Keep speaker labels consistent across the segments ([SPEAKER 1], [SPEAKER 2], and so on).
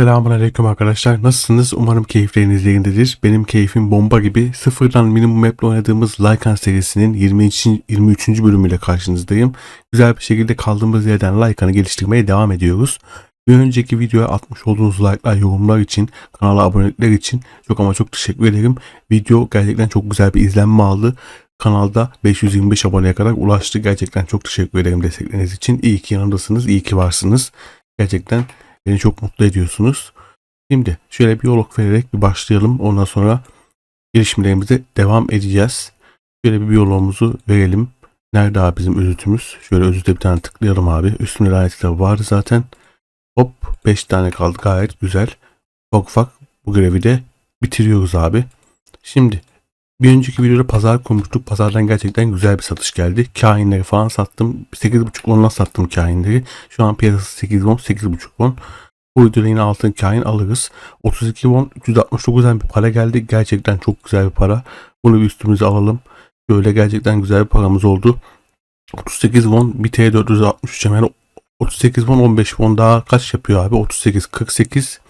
[SPEAKER 1] Selamun Aleyküm arkadaşlar. Nasılsınız? Umarım keyifleriniz yerindedir. Benim keyfim bomba gibi. Sıfırdan minimum map'le oynadığımız Lycan serisinin 23. 23. bölümüyle karşınızdayım. Güzel bir şekilde kaldığımız yerden Lycan'ı geliştirmeye devam ediyoruz. Bir önceki videoya atmış olduğunuz like'lar, yorumlar için, kanala abonelikler için çok ama çok teşekkür ederim. Video gerçekten çok güzel bir izlenme aldı. Kanalda 525 aboneye kadar ulaştı. Gerçekten çok teşekkür ederim destekleriniz için. İyi ki yanındasınız, iyi ki varsınız. Gerçekten Beni çok mutlu ediyorsunuz. Şimdi şöyle bir yoluk vererek bir başlayalım. Ondan sonra gelişmelerimize devam edeceğiz. Şöyle bir yolumuzu verelim. Nerede abi bizim özütümüz? Şöyle özüte bir tane tıklayalım abi. Üstünde lanetler vardı zaten. Hop 5 tane kaldı gayet güzel. Ufak ufak bu görevi de bitiriyoruz abi. Şimdi bir önceki videoda pazar kurmuştuk. Pazardan gerçekten güzel bir satış geldi. Kainleri falan sattım. 8.5 ondan sattım kainleri. Şu an piyasası 8 won, 8.5 won. Bu videoda yine altın kain alırız. 32 won 369'dan bir para geldi. Gerçekten çok güzel bir para. Bunu bir üstümüze alalım. Böyle gerçekten güzel bir paramız oldu. 38 won bir T463 hemen 38 won 15 won daha kaç yapıyor abi? 38 48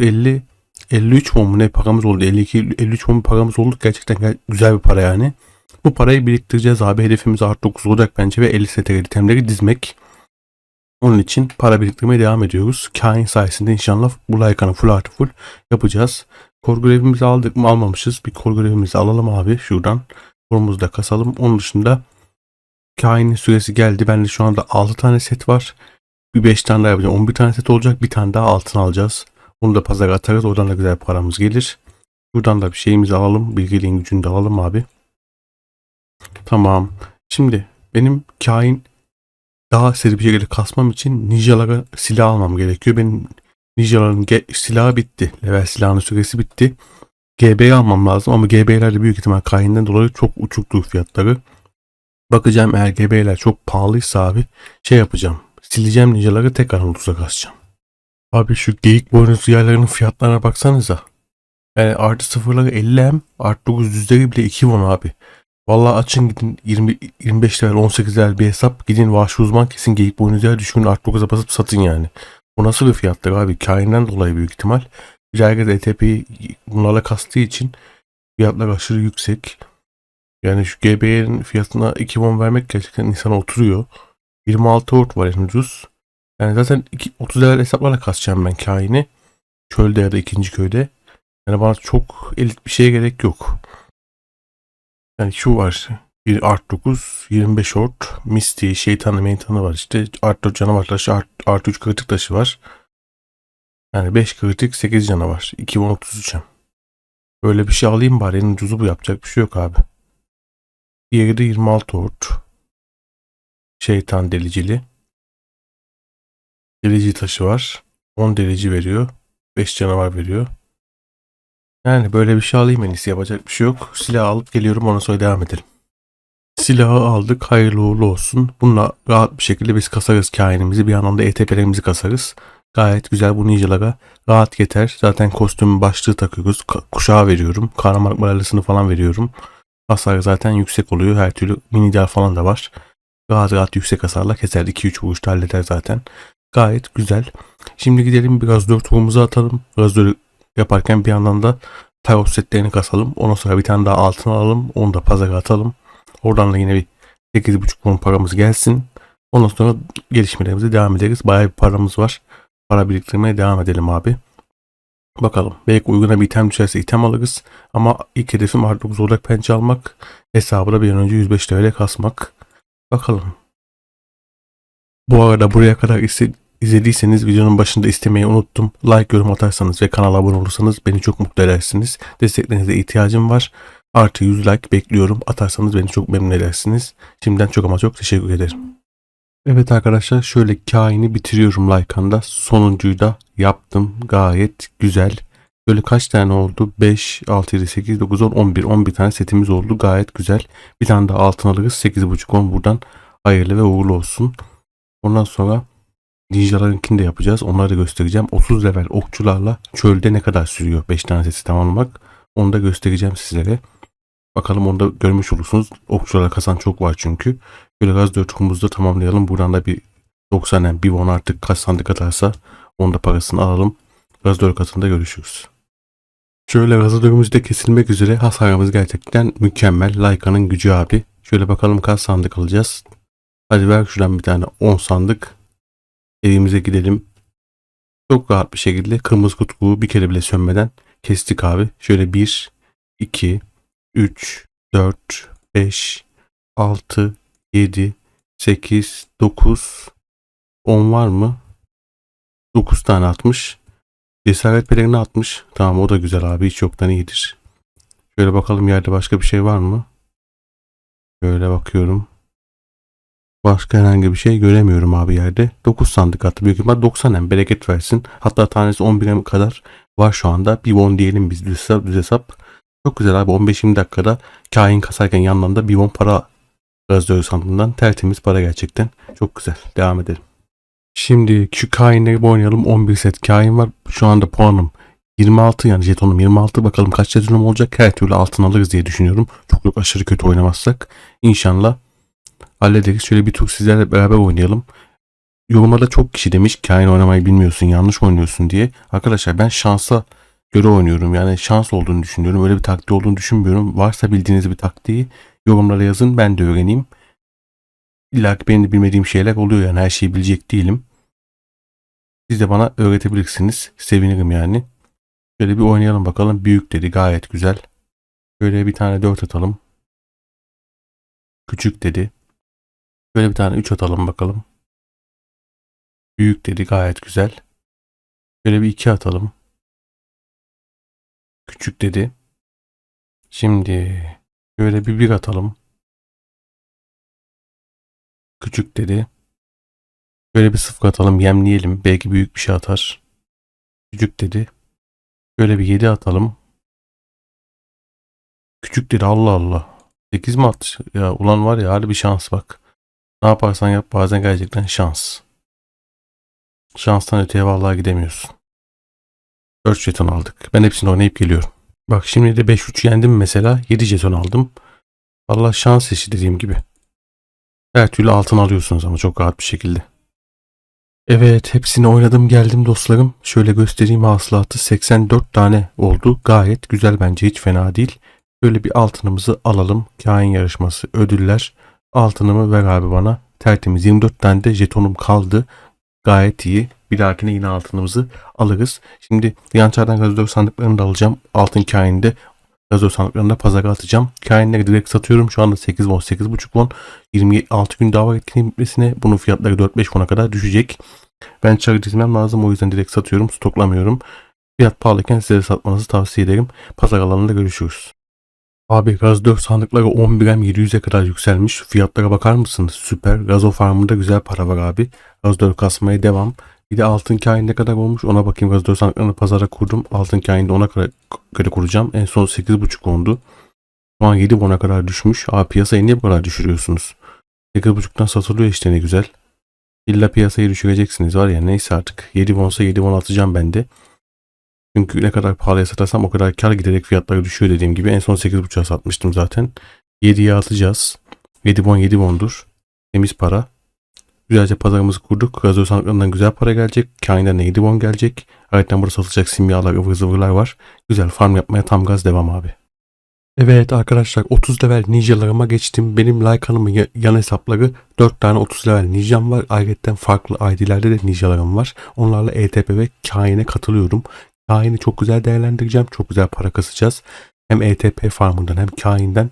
[SPEAKER 1] 50 53 won mu ne paramız oldu? 52 53 won bir paramız oldu. Gerçekten güzel bir para yani. Bu parayı biriktireceğiz abi. Hedefimiz artı 9 olacak bence ve 50 STL itemleri dizmek. Onun için para biriktirmeye devam ediyoruz. Kain sayesinde inşallah bu laykanı full artı full yapacağız. Kor aldık mı almamışız. Bir kor alalım abi şuradan. Korumuzu da kasalım. Onun dışında kainin süresi geldi. Bende şu anda 6 tane set var. Bir 5 tane daha yapacağım. 11 tane set olacak. Bir tane daha altın alacağız. Bunu da pazara atarız. Oradan da güzel paramız gelir. Buradan da bir şeyimizi alalım. Bilgeliğin gücünü de alalım abi. Tamam. Şimdi benim kain daha seri bir şekilde kasmam için ninjalara silah almam gerekiyor. Benim ninjaların silahı bitti. Level silahının süresi bitti. GB'yi almam lazım ama GB'ler de büyük ihtimal kainden dolayı çok uçuktur fiyatları. Bakacağım eğer GB'ler çok pahalıysa abi şey yapacağım. Sileceğim ninjaları tekrar 30'a kasacağım. Abi şu geyik boynuzlu yaylarının fiyatlarına baksanıza. Yani artı sıfırları 50 hem artı 9 yüzleri bile 2 won abi. Vallahi açın gidin 20, 25 lira 18 lira bir hesap gidin vahşi uzman kesin geyik boynuzluya düşün artı 9'a basıp satın yani. Bu nasıl bir fiyattır abi? Kainden dolayı büyük ihtimal. Herkes ETP'yi bunlarla kastığı için fiyatlar aşırı yüksek. Yani şu GB'nin fiyatına 2 won vermek gerçekten insana oturuyor. 26 ort var en ucuz. Yani zaten iki, 30 level hesaplarla kasacağım ben kaini. Çölde ya da ikinci köyde. Yani bana çok elit bir şeye gerek yok. Yani şu var. Bir art 9, 25 ort, Misty, şeytanı, meytanı var işte. Art 4 canavar taşı, art, art 3 kritik taşı var. Yani 5 kritik, 8 canavar. 2033'em. Böyle bir şey alayım bari. En ucuzu bu yapacak bir şey yok abi. Diğeri de 26 ort. Şeytan delicili. Delici taşı var. 10 delici veriyor. 5 canavar veriyor. Yani böyle bir şey alayım en iyisi yapacak bir şey yok. Silah alıp geliyorum ona sonra devam edelim. Silahı aldık hayırlı uğurlu olsun. Bununla rahat bir şekilde biz kasarız kainimizi bir yandan da ETP'lerimizi kasarız. Gayet güzel bu ninjalara rahat yeter. Zaten kostüm başlığı takıyoruz. Kuşağı veriyorum. Kahramanlık madalyasını falan veriyorum. Hasar zaten yüksek oluyor. Her türlü mini falan da var. Rahat rahat yüksek hasarla keser. 2-3 vuruşta halleder zaten. Gayet güzel. Şimdi gidelim biraz 4 turumuzu atalım. Böyle yaparken bir yandan da tarot setlerini kasalım. Ondan sonra bir tane daha altın alalım. Onu da pazara atalım. Oradan da yine bir 8,5 won paramız gelsin. Ondan sonra gelişmelerimize devam ederiz. Bayağı bir paramız var. Para biriktirmeye devam edelim abi. Bakalım. Belki uyguna bir item düşerse item alırız. Ama ilk hedefim artı 9 olarak pençe almak. Hesabı da bir an önce 105 TL kasmak. Bakalım. Bu arada buraya kadar iste- izlediyseniz videonun başında istemeyi unuttum. Like, yorum atarsanız ve kanala abone olursanız beni çok mutlu edersiniz. Desteklerinize ihtiyacım var. Artı 100 like bekliyorum. Atarsanız beni çok memnun edersiniz. Şimdiden çok ama çok teşekkür ederim. Evet arkadaşlar şöyle kaini bitiriyorum Lycan'da. Sonuncuyu da yaptım. Gayet güzel. Böyle kaç tane oldu? 5, 6, 7, 8, 9, 10, 11. 11 tane setimiz oldu. Gayet güzel. Bir tane daha altın alırız. 8.5 10 buradan hayırlı ve uğurlu olsun. Ondan sonra ninjalarınkini de yapacağız. Onları da göstereceğim. 30 level okçularla çölde ne kadar sürüyor 5 tane seti tamamlamak. Onu da göstereceğim sizlere. Bakalım onu da görmüş olursunuz. Okçulara kasan çok var çünkü. Böyle gaz 4 turumuzu da tamamlayalım. Buradan da bir 90 yani bir won artık kaç sandık atarsa onun da parasını alalım. Gazador katında görüşürüz. Şöyle gazadörümüz de kesilmek üzere hasarımız gerçekten mükemmel. Layka'nın gücü abi. Şöyle bakalım kaç sandık alacağız. Hadi ver şuradan bir tane 10 sandık. Evimize gidelim. Çok rahat bir şekilde kırmızı kutkuğu bir kere bile sönmeden kestik abi. Şöyle 1, 2, 3, 4, 5, 6, 7, 8, 9, 10 var mı? 9 tane atmış. Cesaret pelerini atmış. Tamam o da güzel abi. Hiç yoktan iyidir. Şöyle bakalım yerde başka bir şey var mı? Şöyle bakıyorum. Başka herhangi bir şey göremiyorum abi yerde. 9 sandık attı. Büyük ihtimal 90 hem bereket versin. Hatta tanesi 11'e kadar var şu anda. Bir 10 diyelim biz düz hesap. Düz hesap. Çok güzel abi 15-20 dakikada kain kasarken yandan da bir 10 para gazlıyor sandığından. Tertemiz para gerçekten. Çok güzel. Devam edelim. Şimdi şu kainleri bir oynayalım. 11 set kain var. Şu anda puanım 26 yani jetonum 26. Bakalım kaç jetonum olacak. Her türlü altın alırız diye düşünüyorum. Çok çok aşırı kötü oynamazsak. İnşallah hallederiz. Şöyle bir tur sizlerle beraber oynayalım. Yorumlarda çok kişi demiş kain oynamayı bilmiyorsun yanlış oynuyorsun diye. Arkadaşlar ben şansa göre oynuyorum. Yani şans olduğunu düşünüyorum. Öyle bir taktiği olduğunu düşünmüyorum. Varsa bildiğiniz bir taktiği yorumlara yazın ben de öğreneyim. İlla ki benim de bilmediğim şeyler oluyor yani her şeyi bilecek değilim. Siz de bana öğretebilirsiniz. Sevinirim yani. Şöyle bir oynayalım bakalım. Büyük dedi gayet güzel. Şöyle bir tane 4 atalım. Küçük dedi. Şöyle bir tane 3 atalım bakalım. Büyük dedi gayet güzel. Şöyle bir 2 atalım. Küçük dedi. Şimdi şöyle bir 1 atalım. Küçük dedi. Böyle bir sıfır atalım yemleyelim. Belki büyük bir şey atar. Küçük dedi. Böyle bir 7 atalım. Küçük dedi Allah Allah. 8 mi attı? Ya ulan var ya hadi bir şans bak. Ne yaparsan yap bazen gerçekten şans. Şanstan öteye vallahi gidemiyorsun. 4 jeton aldık. Ben hepsini oynayıp geliyorum. Bak şimdi de 5-3 yendim mesela. 7 jeton aldım. Allah şans işi dediğim gibi. Her türlü altın alıyorsunuz ama çok rahat bir şekilde. Evet hepsini oynadım geldim dostlarım. Şöyle göstereyim hasılatı 84 tane oldu. Gayet güzel bence hiç fena değil. Böyle bir altınımızı alalım. Kain yarışması ödüller. Altınımı ver abi bana. Tertemiz 24 tane de jetonum kaldı. Gayet iyi. Bir dahakine yine altınımızı alırız. Şimdi yançardan gazozör sandıklarını da alacağım. Altın kainde gazozör sandıklarını da pazara atacağım. Kainleri direkt satıyorum. Şu anda 8 won 8.5 won. 26 gün daha var etkinliğin. Bunun fiyatları 4-5 won'a kadar düşecek. Ben çarı dizmem lazım. O yüzden direkt satıyorum. Stoklamıyorum. Fiyat pahalıyken size satmanızı tavsiye ederim. Pazar alanında görüşürüz. Abi gaz 4 sandıkları 11'em 700'e kadar yükselmiş. Fiyatlara bakar mısınız? Süper. Gazo farmında güzel para var abi. Gaz 4 kasmaya devam. Bir de altın kain ne kadar olmuş ona bakayım. Gaz 4 sandıklarını pazara kurdum. Altın kain de ona göre, göre kuracağım. En son 8.5 oldu. Şu an 7 ona kadar düşmüş. Abi piyasayı niye bu kadar düşürüyorsunuz? 8.5'tan satılıyor işte ne güzel. İlla piyasayı düşüreceksiniz var ya neyse artık. 7 wonsa 7 won atacağım ben de. Çünkü ne kadar pahalıya satarsam o kadar kar giderek fiyatları düşüyor dediğim gibi. En son 8.5'a satmıştım zaten. 7'ye atacağız. 7 won 7 wondur. Temiz para. Güzelce pazarımızı kurduk. Gazozör sandıklarından güzel para gelecek. Kainden 7 won gelecek. Ayrıca burada satılacak simyalar, ıvır zıvırlar var. Güzel farm yapmaya tam gaz devam abi. Evet arkadaşlar 30 level ninjalarıma geçtim. Benim Layka'nın ya- yan hesapları 4 tane 30 level ninjam var. Ayrıca farklı ID'lerde de ninjalarım var. Onlarla ETP ve Kain'e katılıyorum. Kain'i çok güzel değerlendireceğim. Çok güzel para kasacağız. Hem ETP farmından hem Kain'den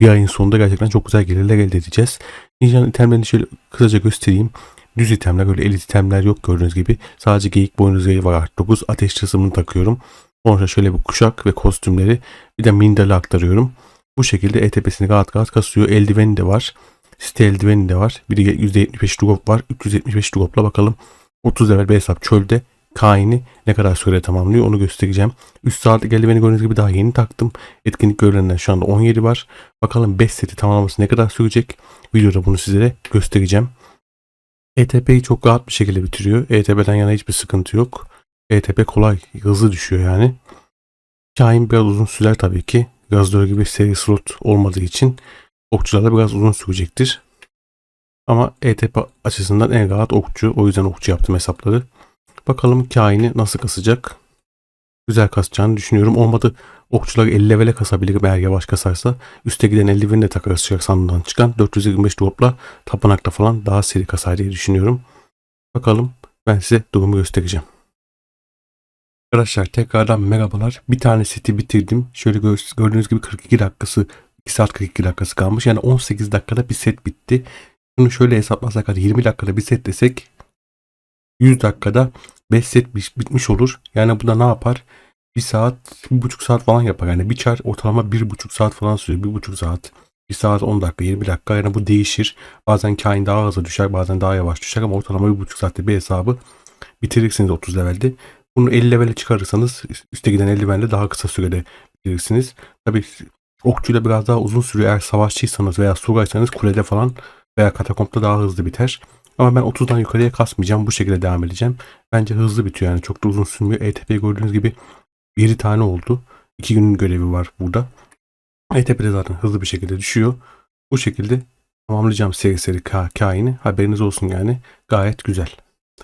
[SPEAKER 1] bir ayın sonunda gerçekten çok güzel gelirler elde edeceğiz. Ninja'nın itemlerini şöyle kısaca göstereyim. Düz itemler öyle elit itemler yok gördüğünüz gibi. Sadece geyik boynuzları var artı 9. Ateş tılsımını takıyorum. Sonra şöyle bir kuşak ve kostümleri bir de mindali aktarıyorum. Bu şekilde ETP'sini rahat rahat kasıyor. Eldiveni de var. Site eldiveni de var. Bir de %75 drop var. 375 dropla bakalım. 30 level bir hesap çölde. Kain'i ne kadar süre tamamlıyor onu göstereceğim. 3 saatlik eldiveni gördüğünüz gibi daha yeni taktım. Etkinlik görevlerinden şu anda 17 var. Bakalım 5 seti tamamlaması ne kadar sürecek. Videoda bunu sizlere göstereceğim. ETP'yi çok rahat bir şekilde bitiriyor. ETP'den yana hiçbir sıkıntı yok. ETP kolay, hızlı düşüyor yani. Kain biraz uzun sürer tabii ki. Gazdör gibi seri slot olmadığı için okçularda biraz uzun sürecektir. Ama ETP açısından en rahat okçu. O yüzden okçu yaptım hesapları. Bakalım kaini nasıl kasacak. güzel kasacağını düşünüyorum. Olmadı okçular 50 levele kasabilir eğer yavaş kasarsa. Üste giden eldiveni de takarız sıcak sandığından çıkan. 425 dropla tapınakta falan daha seri kasar diye düşünüyorum. Bakalım ben size durumu göstereceğim. Arkadaşlar tekrardan merhabalar. Bir tane seti bitirdim. Şöyle gör- gördüğünüz gibi 42 dakikası 2 saat 42 dakikası kalmış. Yani 18 dakikada bir set bitti. Bunu şöyle hesaplasak hadi 20 dakikada bir set desek 100 dakikada 5 set bi- bitmiş olur. Yani bu da ne yapar? 1 saat, 1,5 saat falan yapar. Yani bir çar ortalama 1,5 saat falan sürüyor. 1,5 saat. 1 saat 10 dakika, 20 dakika. Yani bu değişir. Bazen kain daha hızlı düşer, bazen daha yavaş düşer ama ortalama 1,5 saatte bir hesabı bitirirsiniz 30 levelde. Bunu 50 levele çıkarırsanız üste giden eldivenle daha kısa sürede bitirirsiniz. Tabii okçuyla biraz daha uzun sürüyor. Eğer savaşçıysanız veya suraysanız kulede falan veya katakompta daha hızlı biter. Ama ben 30'dan yukarıya kasmayacağım. Bu şekilde devam edeceğim. Bence hızlı bitiyor yani. Çok da uzun sürmüyor. ETP gördüğünüz gibi 7 tane oldu. 2 günün görevi var burada. ETP de zaten hızlı bir şekilde düşüyor. Bu şekilde tamamlayacağım seri seri ka kaini. Haberiniz olsun yani. Gayet güzel.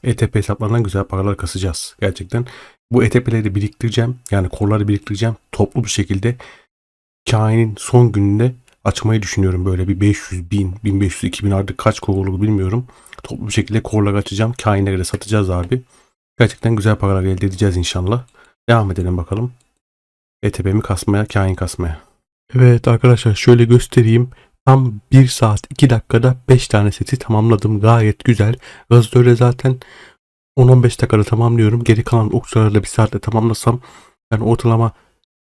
[SPEAKER 1] ETP hesaplarından güzel paralar kasacağız. Gerçekten. Bu ETP'leri biriktireceğim. Yani korları biriktireceğim. Toplu bir şekilde kainin son gününde açmayı düşünüyorum. Böyle bir 500 bin, 1500, 2000 artık kaç kor bilmiyorum. Toplu bir şekilde korlar açacağım. Kainlere de satacağız abi. Gerçekten güzel paralar elde edeceğiz inşallah. Devam edelim bakalım. ETP'mi kasmaya, kain kasmaya. Evet arkadaşlar şöyle göstereyim. Tam 1 saat 2 dakikada 5 tane seti tamamladım. Gayet güzel. Gazete zaten 10-15 dakikada tamamlıyorum. Geri kalan okçularla 1 saatte tamamlasam yani ortalama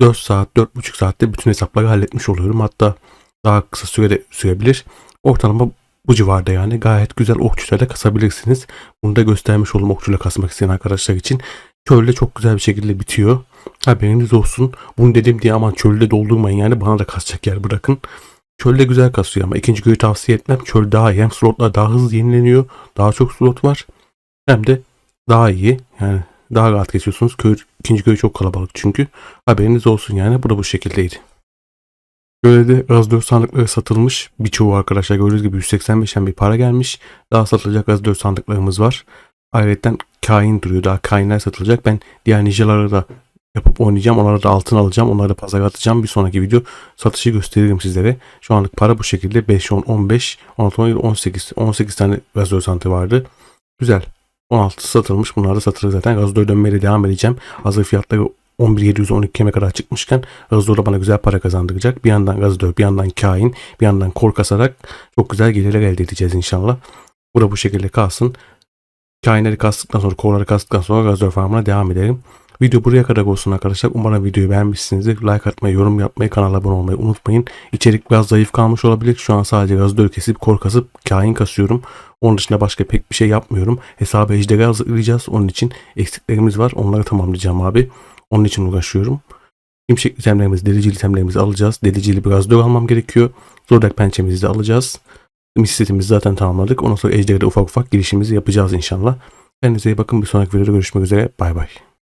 [SPEAKER 1] 4 saat, 4,5 saatte bütün hesapları halletmiş oluyorum. Hatta daha kısa sürede sürebilir. Ortalama bu civarda yani gayet güzel okçuyla kasabilirsiniz. Bunu da göstermiş oldum okçuyla kasmak isteyen arkadaşlar için. Çölde çok güzel bir şekilde bitiyor. Haberiniz olsun. Bunu dedim diye aman çölde doldurmayın yani bana da kasacak yer bırakın. Çölde güzel kasıyor ama ikinci köyü tavsiye etmem. Çöl daha iyi. Hem slotlar daha hızlı yenileniyor. Daha çok slot var. Hem de daha iyi. Yani daha rahat geçiyorsunuz. Köy, ikinci köy çok kalabalık çünkü. Haberiniz olsun yani. Bu da bu şekildeydi. Böyle de Raz 4 sandıkları satılmış. Birçoğu arkadaşlar gördüğünüz gibi 185'ten bir para gelmiş. Daha satılacak Raz 4 sandıklarımız var. Ayrıca kain duruyor. Daha kainler satılacak. Ben diğer ninjaları da yapıp oynayacağım. Onlara da altın alacağım. Onları da pazara atacağım. Bir sonraki video satışı gösteririm sizlere. Şu anlık para bu şekilde. 5, 10, 15, 16, 17, 18. 18 tane 4 sandığı vardı. Güzel. 16 satılmış. Bunlar da satılır zaten. Gazdo'ya dönmeye devam edeceğim. Hazır fiyatları 11.712 keme kadar çıkmışken Gazdo da bana güzel para kazandıracak. Bir yandan Gazdo, bir yandan kain, bir yandan kor kasarak çok güzel gelirler elde edeceğiz inşallah. Bu da bu şekilde kalsın. Kainleri kastıktan sonra, korları kastıktan sonra Gazdo farmına devam edelim. Video buraya kadar olsun arkadaşlar. Umarım videoyu beğenmişsinizdir. Like atmayı, yorum yapmayı, kanala abone olmayı unutmayın. İçerik biraz zayıf kalmış olabilir. Şu an sadece Gazdo kesip, kor kasıp, kain kasıyorum. Onun dışında başka pek bir şey yapmıyorum. Hesabı ejderi hazırlayacağız. Onun için eksiklerimiz var. Onları tamamlayacağım abi. Onun için uğraşıyorum. Şimşek itemlerimizi, delici itemlerimizi alacağız. Deliciyle biraz döv almam gerekiyor. Zordak pençemizi de alacağız. Mis setimizi zaten tamamladık. Ondan sonra ejderi ufak ufak girişimizi yapacağız inşallah. Kendinize iyi bakın. Bir sonraki videoda görüşmek üzere. Bay bay.